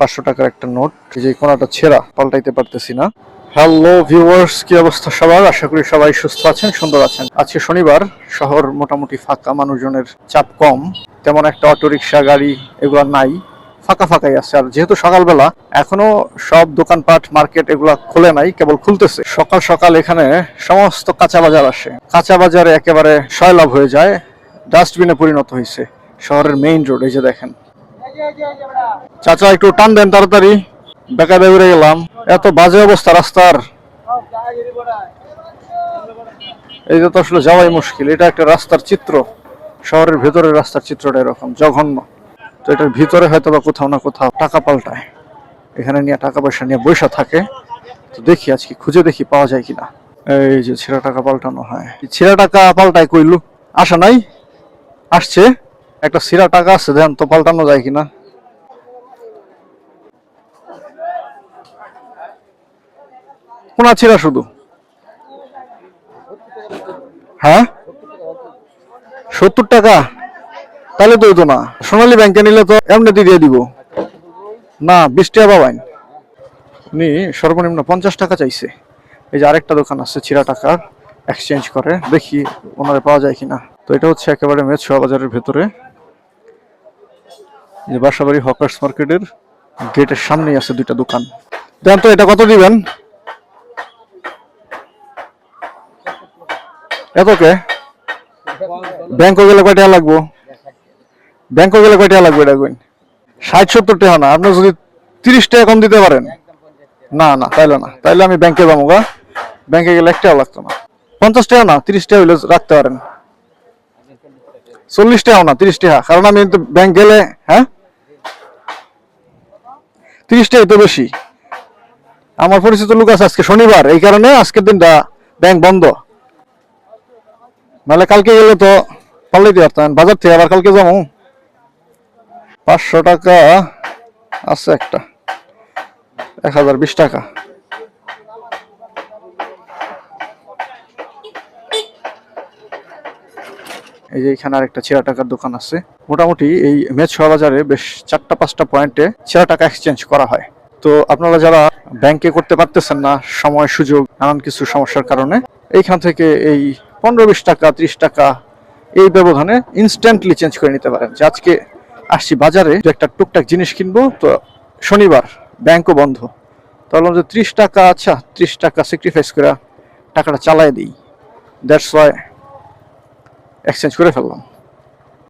পাঁচশো টাকার একটা নোট, এই যে কোনাটা ছেঁড়া, পাল্টাইতে পারতেছি না। হ্যালো ভিউয়ার্স কি অবস্থা সবার? আশা করি সবাই সুস্থ আছেন, সুন্দর আছেন। আজকে শনিবার, শহর মোটামুটি ফাঁকা, মানুষজনের চাপ কম। তেমন একটা অটো রিক্সা, গাড়ি এগুলো নাই, ফাঁকা ফাঁকাই আছে। আর যেহেতু সকালবেলা, এখনও সব দোকানপাট, মার্কেট এগুলা খোলে নাই, কেবল খুলতেছে। সকাল সকাল এখানে সমস্ত কাঁচা বাজার আসে। কাঁচা বাজারে একেবারে সয়লাভ হয়ে যায়, ডাস্টবিনে পরিণত হয়েছে শহরের মেইন রোড এই যে দেখেন। চাচা, একটু টান দেন তাড়াতাড়ি। বেকা বেগুড়ে গেলাম। এত বাজে অবস্থা রাস্তার। এই যে তো আসলে যাওয়াই মুশকিল। এটা একটা রাস্তার চিত্র। শহরের ভেতরের রাস্তার চিত্রটা এরকম, জঘন্য। তো এটার ভিতরে হয়তো বা কোথাও না কোথাও টাকা পাল্টায়। এখানে নিয়ে টাকা পয়সা নিয়ে বৈশা থাকে। তো দেখি আজকে, খুঁজে দেখি পাওয়া যায় কিনা। এই যে ছেঁড়া টাকা পাল্টানো হয়। ছেঁড়া টাকা পাল্টায় কইলু। আসা নাই? আসছে। একটা ছিঁড়া টাকা আছে, দেন তো পাল্টানো যায় কিনা। কোনা ছিঁড়া শুধু? হ্যাঁ? সত্তর টাকা? তাহলে তো হইতো না। সোনালী ব্যাংকে নিলে তো এমনিতে দিয়ে দিব। না, বিশ টাকা পাবেন উনি সর্বনিম্ন পঞ্চাশ টাকা চাইছে। এই যে আরেকটা দোকান আছে ছিঁড়া টাকার এক্সচেঞ্জ করে। দেখি ওনারে পাওয়া যায় কিনা। তো এটা হচ্ছে একেবারে মেছুয়া বাজারের ভেতরে। যে বাসাবাড়ি হকার্স মার্কেটের গেটের সামনেই আছে দুইটা দোকান। দেন তো, এটা কত দিবেন? এত কে? ব্যাংকে গেলে কয় টাকা লাগবো? ব্যাংকে গেলে কয় টাকা লাগবে এটা কইন? ষাট, সত্তর টাকা না, আপনি যদি তিরিশ টাকা কম দিতে পারেন। না না, তাইলে না, তাইলে আমি ব্যাংকে যাব গা। ব্যাংকে গেলে এক টাকা লাগতো না। পঞ্চাশ টাকা না, তিরিশ টাকা হইলে রাখতে পারেন। চল্লিশ টাকাও না তিরিশ টাকা কারণ আমি ব্যাংক গেলে হ্যাঁ তিরিশ টাকা তো বেশি আমার পরিচিত লোক আছে আজকে শনিবার এই কারণে আজকের দিনটা ব্যাংক বন্ধ। নাহলে কালকে গেলে তো পাল্লাইতে পারতাম বাজার থেকে আবার কালকে যাব পাঁচশো টাকা আছে একটা। এক হাজার বিশ টাকা। এই যে এখানে আরেকটা ছেঁড়া টাকার দোকান আছে। মোটামুটি এই মেছুয়া বাজারে বেশ চারটা পাঁচটা পয়েন্টে ছেঁড়া টাকা এক্সচেঞ্জ করা হয়। তো আপনারা যারা ব্যাংকে করতে পারতেছেন না, সময়, সুযোগ, নানান কিছু সমস্যার কারণে, এইখান থেকে এই পনেরো বিশ টাকা, ত্রিশ টাকা এই ব্যবধানে ইনস্ট্যান্টলি চেঞ্জ করে নিতে পারেন। যে আজকে আসছি বাজারে, দু একটা টুকটাক জিনিস কিনবো, তো শনিবার ব্যাংকও বন্ধ। তাহলে যে ত্রিশ টাকা আচ্ছা ত্রিশ টাকা স্যাক্রিফাইস করে টাকাটা চালাই দিই। দ্যাটস ওয়াই এক্সচেঞ্জ করে ফেললাম।